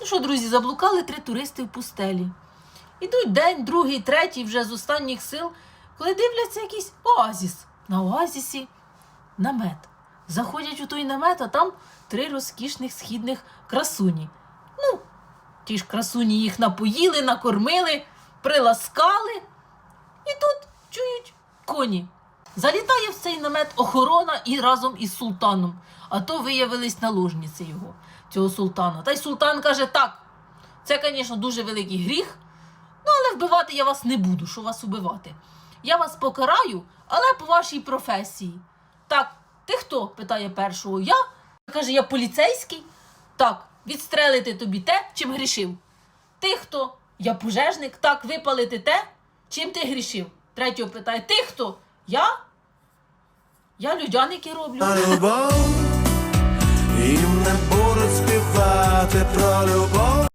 Ну що, друзі, заблукали три туристи в пустелі. Ідуть день, другий, третій вже з останніх сил, коли дивляться якийсь оазіс. На оазісі намет. Заходять у той намет, а там три розкішних східних красуні. Ну, ті ж красуні їх напоїли, накормили, приласкали. І тут чують коні. Залітає в цей намет охорона і разом із султаном. А то виявились наложниці його, цього султана. Та й султан каже: так, це, звісно, дуже великий гріх, ну але вбивати я вас не буду, що вас убивати. Я вас покараю, але по вашій професії. Так, ти хто? питає першого. Я? Каже, я поліцейський. Так, відстрелити тобі те, чим грішив. Ти хто? Я пожежник. Так, випалити те, чим ти грішив. Третього питає, ти хто? Я? Я людяники роблю. любов, їм не будуть співати про любов.